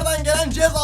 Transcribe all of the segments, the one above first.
sizlerden gelen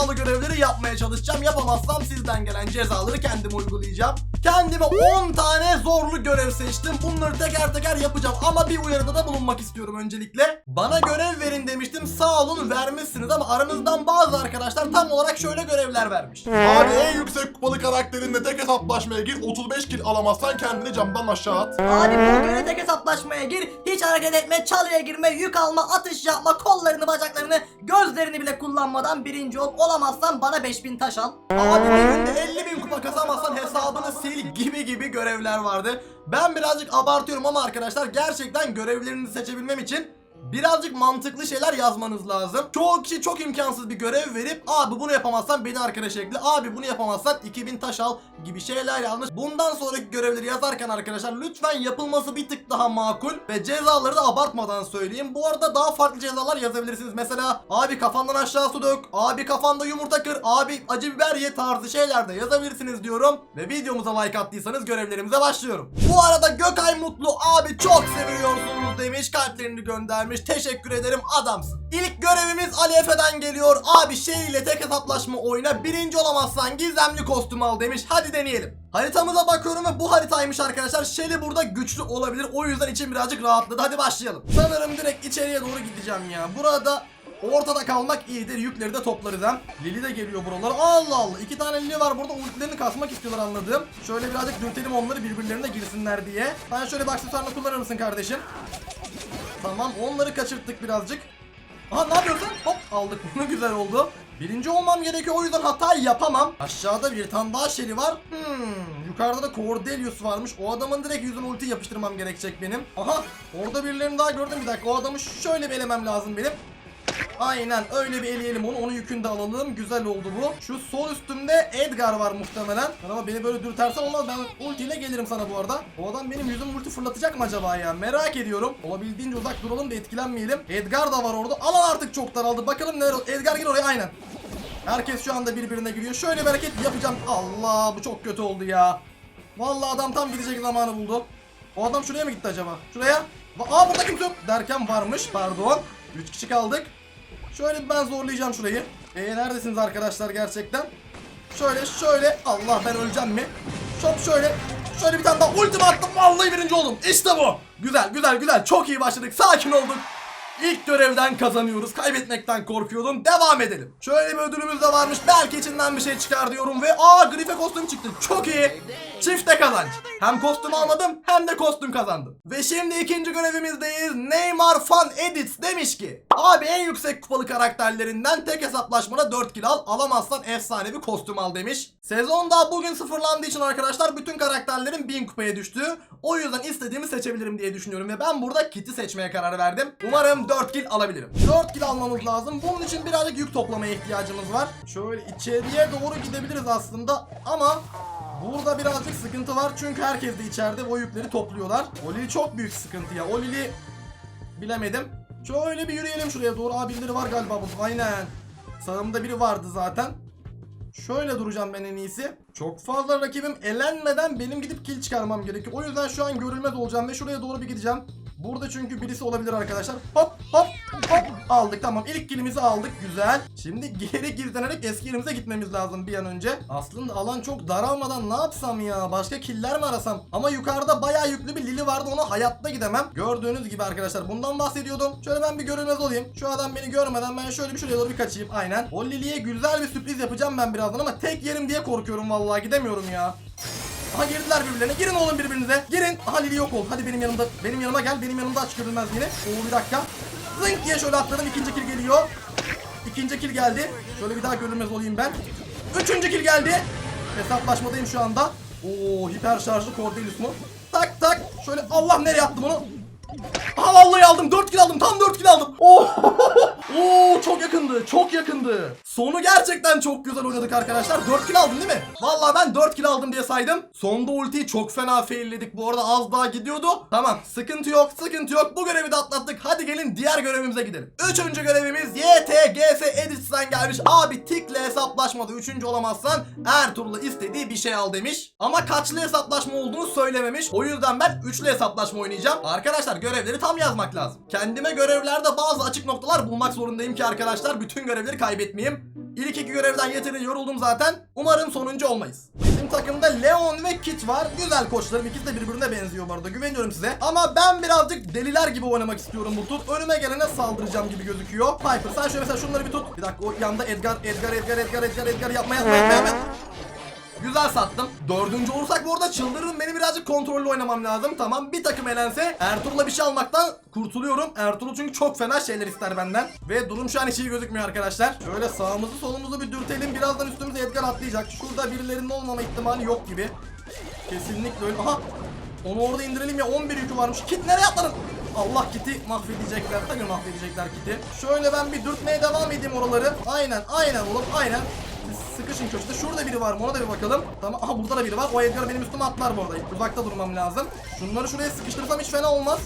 cezalı görevleri yapmaya çalışacağım. Yapamazsam sizden gelen cezaları kendim uygulayacağım. Kendime 10 tane zorlu görev seçtim. Bunları teker teker yapacağım ama bir uyarıda da bulunmak istiyorum öncelikle. Bana görev verin demiştim. Sağ olun vermişsiniz ama aranızdan bazı arkadaşlar tam olarak şöyle görevler vermiş. Abi en yüksek kupalı karakterinle tek hesaplaşmaya gir 35 kill alamazsan kendini camdan aşağı at. Abi bu göre tek hesaplaşmaya gir. Hiç hareket etme, çalıya girme, yük alma, atış yapma, kollarını, bacaklarını, gözlerini bile kullanmadan birinci ol. Olamazsan bana 5000 taş al. Abi bir günde 50 bin kupa kazanmazsan hesabını sil gibi gibi görevler vardı. Ben birazcık abartıyorum ama arkadaşlar gerçekten görevlerinizi seçebilmem için birazcık mantıklı şeyler yazmanız lazım. Çoğu kişi çok imkansız bir görev verip abi bunu yapamazsan beni arkadaş ekle. Abi bunu yapamazsan 2000 taş al gibi şeyler yazmış. Bundan sonraki görevleri yazarken arkadaşlar lütfen yapılması bir tık daha makul ve cezaları da abartmadan söyleyeyim. Bu arada daha farklı cezalar yazabilirsiniz. Mesela abi kafandan aşağı su dök, abi kafanda yumurta kır, abi acı biber ye tarzı şeyler de yazabilirsiniz diyorum. Ve videomuza like attıysanız görevlerimize başlıyorum. Bu arada Gökay Mutlu abi çok seviyorsunuz demiş kalplerini göndermiş. Teşekkür ederim adamsın. İlk görevimiz Ali Efe'den geliyor. Abi şey ile tek hesaplaşma oyna. Birinci olamazsan gizemli kostüm al demiş. Hadi deneyelim. Haritamıza bakıyorum ve bu haritaymış arkadaşlar. Shelly burada güçlü olabilir. O yüzden içim birazcık rahatladı. Hadi başlayalım. Sanırım direkt içeriye doğru gideceğim ya. Burada Ortada kalmak iyidir. Yükleri de toplarız hem. Lili de geliyor buralara. Allah Allah. iki tane Lili var burada. Ultilerini kasmak istiyorlar anladığım. Şöyle birazcık dürtelim onları birbirlerine girsinler diye. Ben şöyle aksesuarını kullanır mısın kardeşim? Tamam onları kaçırttık birazcık. Aha ne yapıyorsun? Hop aldık bunu güzel oldu. Birinci olmam gerekiyor o yüzden hata yapamam. Aşağıda bir tane daha şeri var. Hmm, yukarıda da Cordelius varmış. O adamın direkt yüzüne ulti yapıştırmam gerekecek benim. Aha orada birilerini daha gördüm bir dakika. O adamı şöyle bir elemem lazım benim. Aynen öyle bir eleyelim onu. Onun yükünü de alalım. Güzel oldu bu. Şu sol üstümde Edgar var muhtemelen. Ama beni böyle dürtersen olmaz. Ben ultiyle gelirim sana bu arada. O adam benim yüzüm ulti fırlatacak mı acaba ya? Merak ediyorum. Olabildiğince uzak duralım da etkilenmeyelim. Edgar da var orada. Alan artık çok daraldı. Bakalım neler. Edgar gel oraya aynen. Herkes şu anda birbirine giriyor. Şöyle bir hareket yapacağım. Allah bu çok kötü oldu ya. Vallahi adam tam gidecek zamanı buldu. O adam şuraya mı gitti acaba? Şuraya. Aa burada kimse yok. Derken varmış pardon. 3 kişi kaldık. Şöyle ben zorlayacağım şurayı. Ee neredesiniz arkadaşlar gerçekten? Şöyle şöyle. Allah ben öleceğim mi? Çok şöyle. Şöyle bir tane daha ultim attım. Vallahi birinci oldum. İşte bu. Güzel güzel güzel. Çok iyi başladık. Sakin olduk. İlk görevden kazanıyoruz. Kaybetmekten korkuyordum. Devam edelim. Şöyle bir ödülümüz de varmış. Belki içinden bir şey çıkar diyorum ve aa grife kostüm çıktı. Çok iyi. Çifte kazanç. Hem kostüm almadım hem de kostüm kazandım. Ve şimdi ikinci görevimizdeyiz. Neymar Fan Edits demiş ki Abi en yüksek kupalı karakterlerinden tek hesaplaşmada 4 kill al. Alamazsan efsane bir kostüm al demiş. Sezon daha bugün sıfırlandığı için arkadaşlar bütün karakterlerin 1000 kupaya düştü. O yüzden istediğimi seçebilirim diye düşünüyorum ve ben burada Kit'i seçmeye karar verdim. Umarım 4 kill alabilirim. 4 kill almamız lazım. Bunun için birazcık yük toplamaya ihtiyacımız var. Şöyle içeriye doğru gidebiliriz aslında ama Burada birazcık sıkıntı var çünkü herkes de içeride o yükleri topluyorlar. O Lili çok büyük sıkıntı ya. O Lili bilemedim. Şöyle bir yürüyelim şuraya doğru. Aa birileri var galiba burada. Aynen. Sağımda biri vardı zaten. Şöyle duracağım ben en iyisi. Çok fazla rakibim elenmeden benim gidip kill çıkarmam gerekiyor. O yüzden şu an görülmez olacağım ve şuraya doğru bir gideceğim. Burada çünkü birisi olabilir arkadaşlar. Hop hop hop aldık tamam ilk kilimizi aldık güzel. Şimdi geri gizlenerek eski yerimize gitmemiz lazım bir an önce. Aslında alan çok daralmadan ne yapsam ya başka killer mi arasam? Ama yukarıda bayağı yüklü bir Lili vardı ona hayatta gidemem. Gördüğünüz gibi arkadaşlar bundan bahsediyordum. Şöyle ben bir görünmez olayım. Şu adam beni görmeden ben şöyle bir şuraya doğru bir kaçayım aynen. O Lili'ye güzel bir sürpriz yapacağım ben birazdan ama tek yerim diye korkuyorum vallahi gidemiyorum ya. Aha girdiler birbirlerine. Girin oğlum birbirinize. Girin. Aha Lili yok oldu. Hadi benim yanımda. Benim yanıma gel. Benim yanımda aç görülmez yine. Oo bir dakika. Zınk diye şöyle atladım. İkinci kill geliyor. İkinci kill geldi. Şöyle bir daha görünmez olayım ben. Üçüncü kill geldi. Hesaplaşmadayım şu anda. Oo hiper şarjlı Cordelius mu? Tak tak. Şöyle Allah nereye attım onu? Aha vallahi aldım. 4 kill aldım. Tam 4 kill aldım. Oo. Oo çok yakındı. Çok yakındı. Sonu gerçekten çok güzel oynadık arkadaşlar. 4 kill aldım değil mi? Vallahi ben 4 kill aldım diye saydım. Sonda ultiyi çok fena failledik. Bu arada az daha gidiyordu. Tamam. Sıkıntı yok. Sıkıntı yok. Bu görevi de atlattık. Hadi gelin diğer görevimize gidelim. Üçüncü görevimiz YTGS Edits'ten gelmiş. Abi tikle hesaplaşmada üçüncü olamazsan Ertuğrul'a istediği bir şey al demiş. Ama kaçlı hesaplaşma olduğunu söylememiş. O yüzden ben üçlü hesaplaşma oynayacağım. Arkadaşlar görevleri tam yazmak lazım. Kendime görevlerde bazı açık noktalar bulmak zorundayım ki arkadaşlar bütün görevleri kaybetmeyeyim. İlk iki görevden yeterince yoruldum zaten. Umarım sonuncu olmayız. Bizim takımda Leon ve Kit var. Güzel koçlarım. İkisi de birbirine benziyor bu arada. Güveniyorum size. Ama ben birazcık deliler gibi oynamak istiyorum bu tur. Önüme gelene saldıracağım gibi gözüküyor. Piper sen şöyle mesela şunları bir tut. Bir dakika o yanda Edgar, Edgar, Edgar, Edgar, Edgar, Edgar yapma yapma yapma yapma. Güzel sattım. Dördüncü olursak bu arada çıldırırım. Benim birazcık kontrollü oynamam lazım. Tamam bir takım elense Ertuğrul'la bir şey almaktan kurtuluyorum. Ertuğrul çünkü çok fena şeyler ister benden. Ve durum şu an hiç iyi gözükmüyor arkadaşlar. Şöyle sağımızı solumuzu bir dürtelim. Birazdan üstümüze Edgar atlayacak. Şurada birilerinin olmama ihtimali yok gibi. Kesinlikle öyle. Aha! Onu orada indirelim ya 11 yükü varmış. Kit nereye atladın? Allah kiti mahvedecekler. Tabii mahvedecekler kiti. Şöyle ben bir dürtmeye devam edeyim oraları. Aynen aynen oğlum aynen. Sıkışın köşede. Şurada biri var mı? Ona da bir bakalım. Tamam. Aha burada da biri var. O Edgar benim üstüme atlar bu arada. Uzakta durmam lazım. Şunları şuraya sıkıştırsam hiç fena olmaz.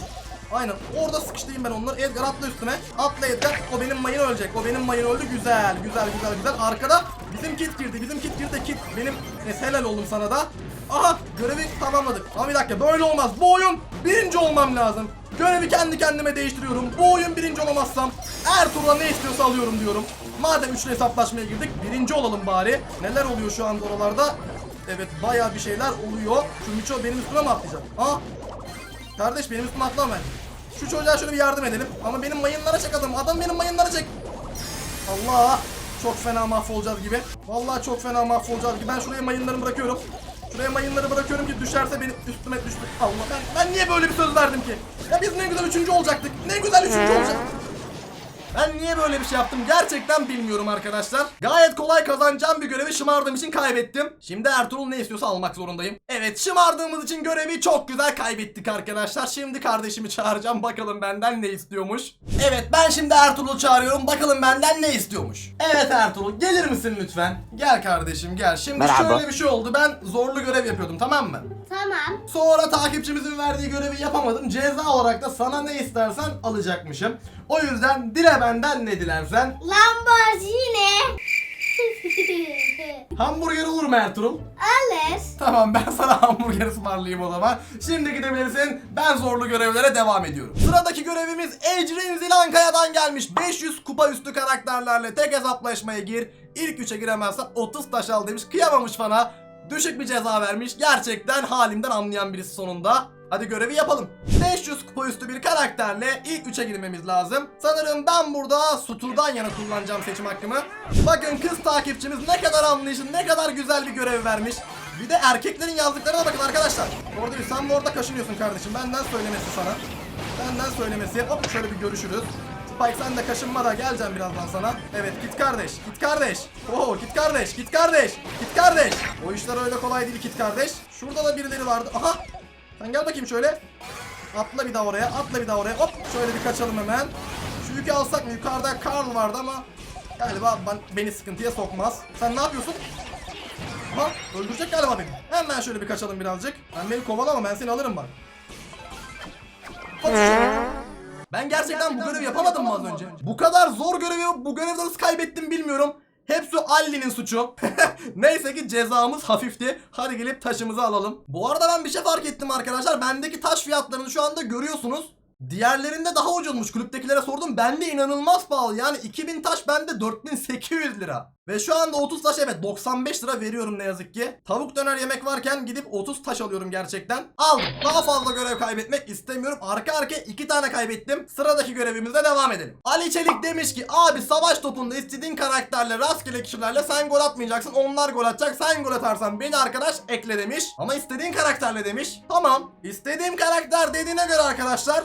Aynen. Orada sıkıştırayım ben onları. Edgar atla üstüme. Atla Edgar. O benim mayın ölecek. O benim mayın öldü. Güzel. Güzel güzel güzel. Arkada bizim kit girdi. Bizim kit girdi. Kit benim. Neyse helal oldum sana da. Aha görevi tamamladık. Ama bir dakika böyle olmaz. Bu oyun birinci olmam lazım. Görevi kendi kendime değiştiriyorum. Bu oyun birinci olamazsam Ertuğrul'a ne istiyorsa alıyorum diyorum. Madem üçlü hesaplaşmaya girdik birinci olalım bari. Neler oluyor şu anda oralarda? Evet bayağı bir şeyler oluyor. Şu Miço benim üstüme mi atlayacak? Aa Kardeş benim üstüme atlama. Şu çocuğa şöyle bir yardım edelim. Ama benim mayınlara çek adam. Adam benim mayınlara çek. Allah! Çok fena mahvolacağız gibi. Vallahi çok fena mahvolacağız gibi. Ben şuraya mayınlarımı bırakıyorum. Şuraya mayınları bırakıyorum ki düşerse benim üstüme düştü. Allah ben, ben niye böyle bir söz verdim ki? Ya biz ne güzel üçüncü olacaktık. Ne güzel üçüncü olacaktık. Ben niye böyle bir şey yaptım gerçekten bilmiyorum arkadaşlar. Gayet kolay kazanacağım bir görevi şımardığım için kaybettim. Şimdi Ertuğrul ne istiyorsa almak zorundayım. Evet şımardığımız için görevi çok güzel kaybettik arkadaşlar. Şimdi kardeşimi çağıracağım bakalım benden ne istiyormuş. Evet ben şimdi Ertuğrul'u çağırıyorum bakalım benden ne istiyormuş. Evet Ertuğrul gelir misin lütfen? Gel kardeşim gel. Şimdi Merhaba. şöyle bir şey oldu ben zorlu görev yapıyordum tamam mı? Tamam. Sonra takipçimizin verdiği görevi yapamadım. Ceza olarak da sana ne istersen alacakmışım. O yüzden dile benden ne dilersen. Lamborghini. Hamburger olur mu Ertuğrul? Alır. Tamam ben sana hamburger ısmarlayayım o zaman. Şimdi gidebilirsin. Ben zorlu görevlere devam ediyorum. Sıradaki görevimiz Ecrin Zilankaya'dan gelmiş. 500 kupa üstü karakterlerle tek hesaplaşmaya gir. İlk 3'e giremezsen 30 taş al demiş. Kıyamamış bana. Düşük bir ceza vermiş. Gerçekten halimden anlayan birisi sonunda. Hadi görevi yapalım. 500 kupa üstü bir karakterle ilk 3'e girmemiz lazım. Sanırım ben burada Sutur'dan yana kullanacağım seçim hakkımı. Bakın kız takipçimiz ne kadar anlayışlı, ne kadar güzel bir görev vermiş. Bir de erkeklerin yazdıklarına bakın arkadaşlar. Orada sen bu orada kaşınıyorsun kardeşim. Benden söylemesi sana. Benden söylemesi. Hop şöyle bir görüşürüz. Spike sen de kaşınma da geleceğim birazdan sana. Evet git kardeş, git kardeş. Oo git kardeş, git kardeş, git kardeş. O işler öyle kolay değil git kardeş. Şurada da birileri vardı. Aha sen gel bakayım şöyle. Atla bir daha oraya, atla bir daha oraya. Hop şöyle bir kaçalım hemen. Şu yükü alsak mı? Yukarıda Karl vardı ama galiba ben- beni sıkıntıya sokmaz. Sen ne yapıyorsun? Aha öldürecek galiba beni. Hemen şöyle bir kaçalım birazcık. Ben beni kovalama ben seni alırım bak. Ben gerçekten bu görevi yapamadım mı az önce? Bu kadar zor görevi bu görevde nasıl kaybettim bilmiyorum. Hepsi Alli'nin suçu. Neyse ki cezamız hafifti. Hadi gelip taşımızı alalım. Bu arada ben bir şey fark ettim arkadaşlar. Bendeki taş fiyatlarını şu anda görüyorsunuz. Diğerlerinde daha ucuzmuş. Kulüptekilere sordum. Bende inanılmaz pahalı. Yani 2000 taş bende 4800 lira. Ve şu anda 30 taş evet 95 lira veriyorum ne yazık ki. Tavuk döner yemek varken gidip 30 taş alıyorum gerçekten. Aldım. Daha fazla görev kaybetmek istemiyorum. Arka arkaya 2 tane kaybettim. Sıradaki görevimize devam edelim. Ali Çelik demiş ki abi savaş topunda istediğin karakterle rastgele kişilerle sen gol atmayacaksın. Onlar gol atacak. Sen gol atarsan beni arkadaş ekle demiş. Ama istediğin karakterle demiş. Tamam. İstediğim karakter dediğine göre arkadaşlar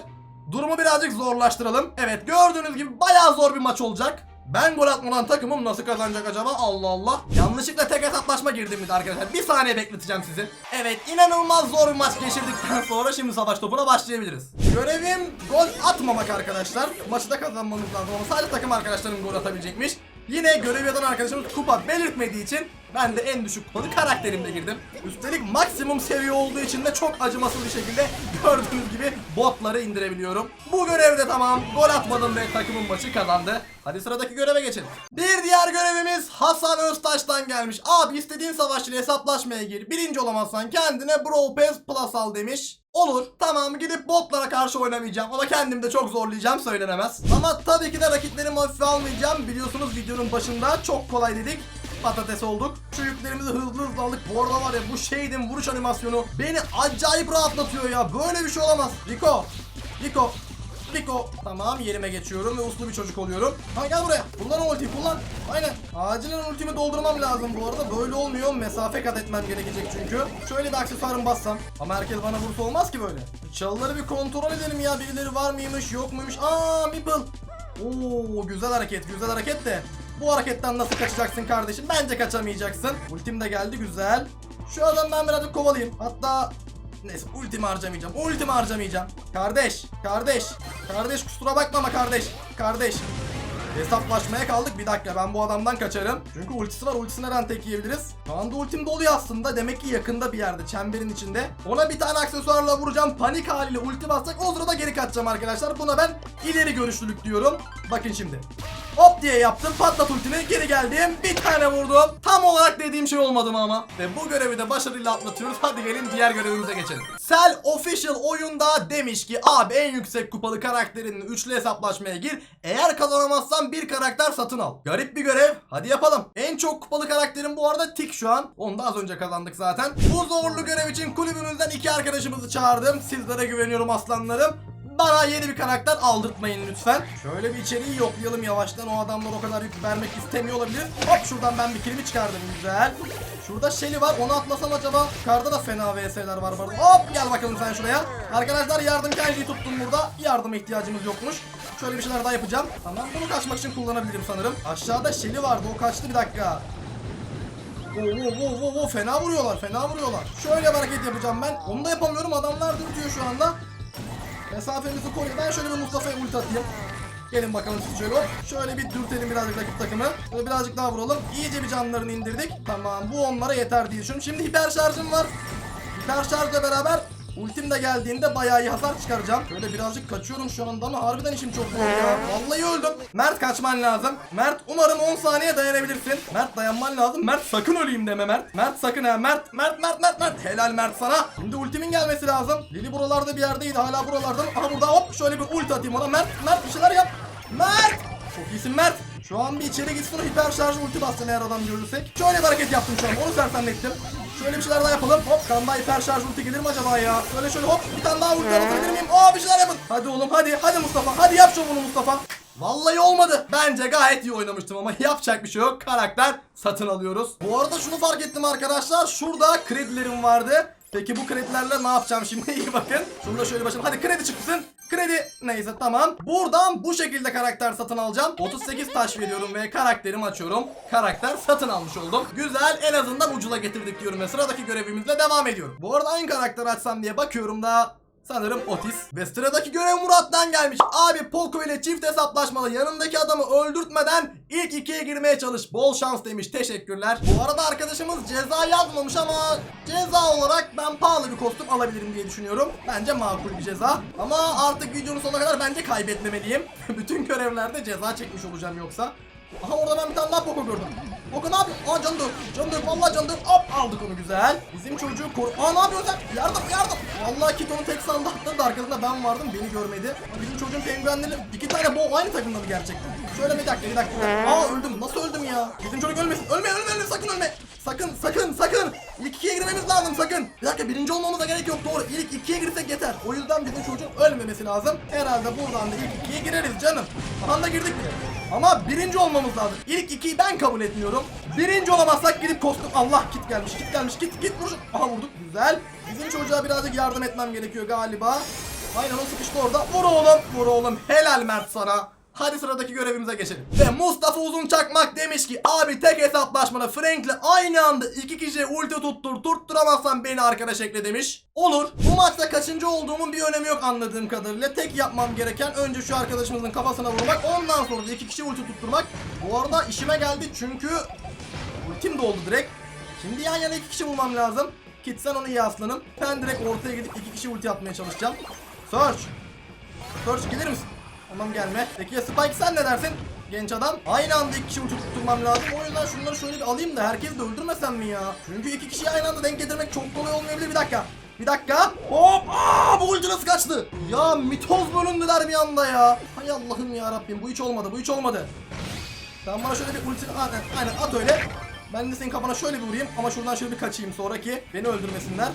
Durumu birazcık zorlaştıralım. Evet gördüğünüz gibi bayağı zor bir maç olacak. Ben gol atmadan takımım nasıl kazanacak acaba? Allah Allah. Yanlışlıkla tek hesaplaşma girdim mi de arkadaşlar? Bir saniye bekleteceğim sizi. Evet inanılmaz zor bir maç geçirdikten sonra şimdi savaş topuna başlayabiliriz. Görevim gol atmamak arkadaşlar. Maçı da kazanmamız lazım ama sadece takım arkadaşlarım gol atabilecekmiş. Yine görev yapan arkadaşımız kupa belirtmediği için ben de en düşük kupalı karakterimle girdim. Üstelik maksimum seviye olduğu için de çok acımasız bir şekilde gördüğünüz gibi botları indirebiliyorum. Bu görev de tamam. Gol atmadım ve takımın maçı kazandı. Hadi sıradaki göreve geçelim. Bir diğer görevimiz Hasan Öztaş'tan gelmiş. Abi istediğin savaşçıyla hesaplaşmaya gir. Birinci olamazsan kendine Brawl Pass Plus al demiş. Olur. Tamam gidip botlara karşı oynamayacağım ama kendimi de çok zorlayacağım söylenemez. Ama tabii ki de rakiplerimi hafife almayacağım. Biliyorsunuz videonun başında çok kolay dedik. Patates olduk. Şu yüklerimizi hızlı hızlı aldık. Bu arada var ya bu şeydin vuruş animasyonu beni acayip rahatlatıyor ya. Böyle bir şey olamaz. Rico. Rico. Rico. Tamam yerime geçiyorum ve uslu bir çocuk oluyorum. Ha gel buraya. Kullan ultiyi kullan. Aynen. Acilen ultimi doldurmam lazım bu arada. Böyle olmuyor. Mesafe kat etmem gerekecek çünkü. Şöyle bir aksesuarım bassam. Ama herkes bana vursa olmaz ki böyle. Çalıları bir kontrol edelim ya. Birileri var mıymış yok muymuş. Aa Meeple. Oo güzel hareket güzel hareket de. Bu hareketten nasıl kaçacaksın kardeşim? Bence kaçamayacaksın. Ultim de geldi güzel. Şu adam ben birazcık kovalayayım. Hatta Neyse ultimi harcamayacağım. Ultimi harcamayacağım. Kardeş, kardeş, kardeş kusura bakma ama kardeş, kardeş. Hesaplaşmaya kaldık. Bir dakika ben bu adamdan kaçarım. Çünkü ultisi var. Ultisine ben tek yiyebiliriz. Şu anda ultim doluyor aslında. Demek ki yakında bir yerde. Çemberin içinde. Ona bir tane aksesuarla vuracağım. Panik haliyle ulti basacak. O sırada geri kaçacağım arkadaşlar. Buna ben ileri görüşlülük diyorum. Bakın şimdi. Hop diye yaptım. Patlat ultimi. Geri geldim. Bir tane vurdum. Tam olarak dediğim şey olmadı mı ama? Ve bu görevi de başarıyla atlatıyoruz. Hadi gelin diğer görevimize geçelim. Sel Official oyunda demiş ki abi en yüksek kupalı karakterinin üçlü hesaplaşmaya gir. Eğer kazanamazsan bir karakter satın al. Garip bir görev. Hadi yapalım. En çok kupalı karakterim bu arada Tik şu an. Onu da az önce kazandık zaten. Bu zorlu görev için kulübümüzden iki arkadaşımızı çağırdım. Sizlere güveniyorum aslanlarım. Bana yeni bir karakter aldırtmayın lütfen. Şöyle bir içeriği yoklayalım yavaştan. O adamlar o kadar yük vermek istemiyor olabilir. Hop şuradan ben bir kilimi çıkardım güzel. Şurada Shelly var. Onu atlasam acaba? Yukarıda da fena VS'ler var. bu. Hop gel bakalım sen şuraya. Arkadaşlar yardım kendiyi tuttum burada. Yardıma ihtiyacımız yokmuş. Şöyle bir şeyler daha yapacağım. Tamam bunu kaçmak için kullanabilirim sanırım. Aşağıda Shelly vardı. O kaçtı bir dakika. Oo, oo, oo, oo, fena vuruyorlar, fena vuruyorlar. Şöyle bir hareket yapacağım ben. Onu da yapamıyorum. Adamlar dürtüyor şu anda. Mesafemizi koruyor. Ben şöyle bir Mustafa'ya ulti atayım. Gelin bakalım siz şöyle. Şöyle bir dürtelim birazcık rakip takımı. Şöyle birazcık daha vuralım. İyice bir canlarını indirdik. Tamam bu onlara yeter diye düşünüyorum. Şimdi hiper şarjım var. Hiper şarjla beraber ultim de geldiğinde bayağı iyi hasar çıkaracağım. Şöyle birazcık kaçıyorum şu anda ama harbiden işim çok zor ya. Vallahi öldüm. Mert kaçman lazım. Mert umarım 10 saniye dayanabilirsin. Mert dayanman lazım. Mert sakın öleyim deme Mert. Mert sakın ha. Mert, Mert, Mert, Mert, Mert. Helal Mert sana. Şimdi ultimin gelmesi lazım. Lili buralarda bir yerdeydi. Hala buralarda. Aha burada hop şöyle bir ulti atayım ona. Mert, Mert bir şeyler yap. Mert. Çok iyisin Mert. Şu an bir içeri gitsin hiper şarj ulti bassın eğer adam görürsek. Şöyle bir hareket yaptım şu an. Onu sersemlettim. Şöyle bir şeyler daha yapalım. Hop kan daha hiper şarj ulti gelir mi acaba ya? Şöyle şöyle hop bir tane daha ulti atabilir miyim? Aa bir şeyler yapın. Hadi oğlum hadi. Hadi Mustafa. Hadi yap şovunu Mustafa. Vallahi olmadı. Bence gayet iyi oynamıştım ama yapacak bir şey yok. Karakter satın alıyoruz. Bu arada şunu fark ettim arkadaşlar. Şurada kredilerim vardı. Peki bu kredilerle ne yapacağım şimdi? İyi bakın. Şunu da şöyle başlayalım. Hadi kredi çıksın. Kredi neyse tamam. Buradan bu şekilde karakter satın alacağım. 38 taş veriyorum ve karakterimi açıyorum. Karakter satın almış oldum. Güzel en azından ucula getirdik diyorum ve sıradaki görevimizle devam ediyorum. Bu arada aynı karakteri açsam diye bakıyorum da Sanırım Otis. Ve sıradaki görev Murat'tan gelmiş. Abi Poco ile çift hesaplaşmalı yanındaki adamı öldürtmeden ilk ikiye girmeye çalış. Bol şans demiş. Teşekkürler. Bu arada arkadaşımız ceza yazmamış ama ceza olarak ben pahalı bir kostüm alabilirim diye düşünüyorum. Bence makul bir ceza. Ama artık videonun sonuna kadar bence kaybetmemeliyim. Bütün görevlerde ceza çekmiş olacağım yoksa. Aha orada ben bir tane daha Poco gördüm. Poco ne yapıyor? Aa canı dök. Canı dök. Vallahi canı dök. Hop aldık onu güzel. Bizim çocuğu koru... Aa ne yapıyorsun sen? Yardım yardım. Vallahi Kit onu tek sandı atladı. Arkasında ben vardım. Beni görmedi. Bizim çocuğun penguenleri iki tane bu aynı takımda mı gerçekten? Şöyle bir dakika. bir dakika. Aa öldüm. Nasıl öldüm ya? Bizim çocuk ölmesin. Ölme ölme ölme sakın ölme. Sakın sakın sakın. İlk ikiye girmemiz lazım sakın. Bir dakika birinci olmamıza gerek yok doğru. İlk ikiye girsek yeter. O yüzden bizim çocuğun ölmemesi lazım. Herhalde buradan da ilk ikiye gireriz canım. Aha girdik bile. Ama birinci olmamız lazım. İlk ikiyi ben kabul etmiyorum. Birinci olamazsak gidip kostüm... Allah kit gelmiş, kit gelmiş, kit, kit vuruşun. Aha vurduk, güzel. Bizim çocuğa birazcık yardım etmem gerekiyor galiba. Aynen o sıkıştı orada. Vur oğlum, vur oğlum. Helal Mert sana. Hadi sıradaki görevimize geçelim. Ve Mustafa Uzun Çakmak demiş ki abi tek hesaplaşmada Frank'le aynı anda iki kişiye ulti tuttur tutturamazsan beni arkadaş ekle demiş. Olur. Bu maçta kaçıncı olduğumun bir önemi yok anladığım kadarıyla. Tek yapmam gereken önce şu arkadaşımızın kafasına vurmak. Ondan sonra da iki kişi ulti tutturmak. Bu arada işime geldi çünkü ultim doldu direkt. Şimdi yan yana iki kişi bulmam lazım. Kit sen onu iyi aslanım. Ben direkt ortaya gidip iki kişi ulti atmaya çalışacağım. Search. Search gelir misin? Tamam gelme. Peki ya Spike sen ne dersin? Genç adam. Aynı anda iki kişi uçup tutturmam lazım. O yüzden şunları şöyle bir alayım da herkesi de öldürmesem mi ya? Çünkü iki kişiyi aynı anda denk getirmek çok kolay olmayabilir. Bir dakika. Bir dakika. Hop! Aa, bu ulti nasıl kaçtı? Ya mitoz bölündüler bir anda ya. Hay Allah'ım ya Rabbim bu hiç olmadı. Bu hiç olmadı. Sen bana şöyle bir ulti aynen, aynen at öyle. Ben de senin kafana şöyle bir vurayım ama şuradan şöyle bir kaçayım sonra ki beni öldürmesinler.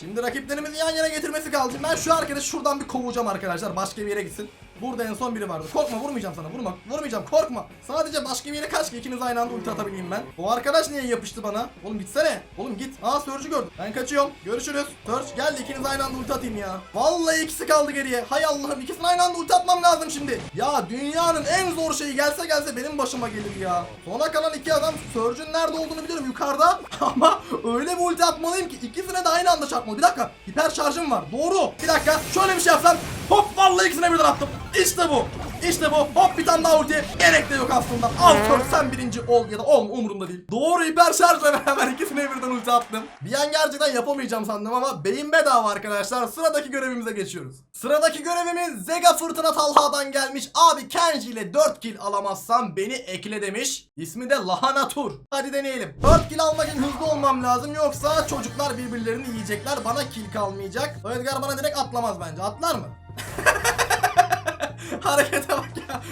Şimdi rakiplerimizi yan yana getirmesi kaldı. Ben şu arkadaşı şuradan bir kovacağım arkadaşlar. Başka bir yere gitsin. Burada en son biri vardı. Korkma vurmayacağım sana. Vurma. Vurmayacağım. Korkma. Sadece başka bir yere kaç ki ikiniz aynı anda ulti atabileyim ben. O arkadaş niye yapıştı bana? Oğlum gitsene. Oğlum git. Aa Surge'ü gördüm. Ben kaçıyorum. Görüşürüz. Surge geldi ikiniz aynı anda ulti atayım ya. Vallahi ikisi kaldı geriye. Hay Allah'ım ikisini aynı anda ulti atmam lazım şimdi. Ya dünyanın en zor şeyi gelse gelse benim başıma gelir ya. Sona kalan iki adam Surge'ün nerede olduğunu biliyorum yukarıda. Ama öyle bir ulti atmalıyım ki ikisine de aynı anda çarpmalı. Bir dakika. Hiper şarjım var. Doğru. Bir dakika. Şöyle bir şey yapsam. Hop vallahi ikisine birden attım. İşte bu. İşte bu. Hop bir tane daha ulti. Gerek de yok aslında. Al Surge sen birinci ol ya da olma umurumda değil. Doğru hiper şarjla beraber ikisine birden ulti attım. Bir an gerçekten yapamayacağım sandım ama beyin bedava arkadaşlar. Sıradaki görevimize geçiyoruz. Sıradaki görevimiz Zega Fırtına Talha'dan gelmiş. Abi Kenji ile 4 kill alamazsam beni ekle demiş. İsmi de Lahana Tur. Hadi deneyelim. 4 kill almak için hızlı olmam lazım yoksa çocuklar birbirlerini yiyecekler. Bana kill kalmayacak. Edgar bana direkt atlamaz bence. Atlar mı? Harekete bak ya.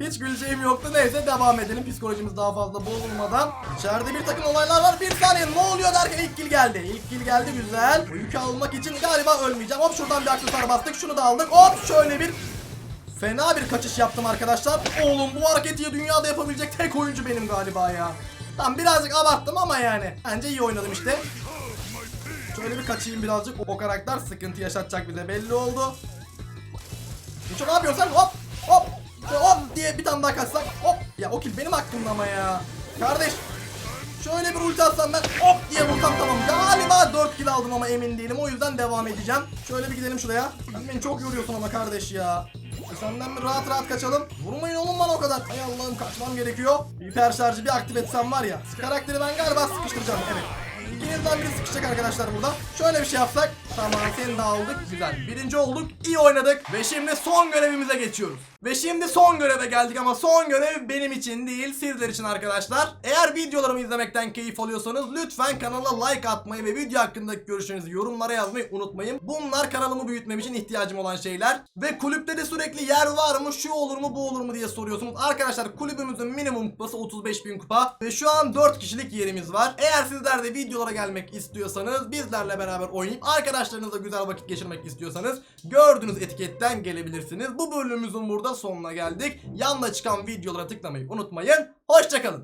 Hiç güleceğim yoktu. Neyse devam edelim. Psikolojimiz daha fazla bozulmadan. İçeride bir takım olaylar var. Bir saniye ne oluyor derken ilk kill geldi. İlk kill geldi güzel. Bu yükü almak için galiba ölmeyeceğim. Hop şuradan bir aksesuar bastık. Şunu da aldık. Hop şöyle bir Fena bir kaçış yaptım arkadaşlar. Oğlum bu hareketi dünyada yapabilecek tek oyuncu benim galiba ya. Tam birazcık abarttım ama yani. Bence iyi oynadım işte. Şöyle bir kaçayım birazcık. O karakter sıkıntı yaşatacak bize belli oldu. Miço ne yapıyorsun? Hop hop hop diye bir tane daha kaçsak hop. Ya o kill benim hakkımda ama ya. Kardeş Şöyle bir ulti atsam ben hop diye vursam tamam. Galiba 4 kill aldım ama emin değilim. O yüzden devam edeceğim. Şöyle bir gidelim şuraya. Sen beni çok yoruyorsun ama kardeş ya. E Senden bir rahat rahat kaçalım. Vurmayın oğlum bana o kadar. Hay Allah'ım kaçmam gerekiyor. Hiper şarjı bir aktif etsem var ya. Karakteri ben galiba sıkıştıracağım. Evet. İkinizden biri sıkışacak arkadaşlar burada. Şöyle bir şey yapsak. Tamam seni aldık. Güzel. Birinci olduk. iyi oynadık. Ve şimdi son görevimize geçiyoruz. Ve şimdi son göreve geldik ama son görev benim için değil sizler için arkadaşlar. Eğer videolarımı izlemekten keyif alıyorsanız lütfen kanala like atmayı ve video hakkındaki görüşlerinizi yorumlara yazmayı unutmayın. Bunlar kanalımı büyütmem için ihtiyacım olan şeyler. Ve kulüpte de sürekli yer var mı şu olur mu bu olur mu diye soruyorsunuz. Arkadaşlar kulübümüzün minimum kupası 35 bin kupa. Ve şu an 4 kişilik yerimiz var. Eğer sizler de videolara gelmek istiyorsanız bizlerle beraber oynayıp arkadaşlarınızla güzel vakit geçirmek istiyorsanız gördüğünüz etiketten gelebilirsiniz. Bu bölümümüzün burada sonuna geldik. Yanına çıkan videolara tıklamayı unutmayın. Hoşçakalın.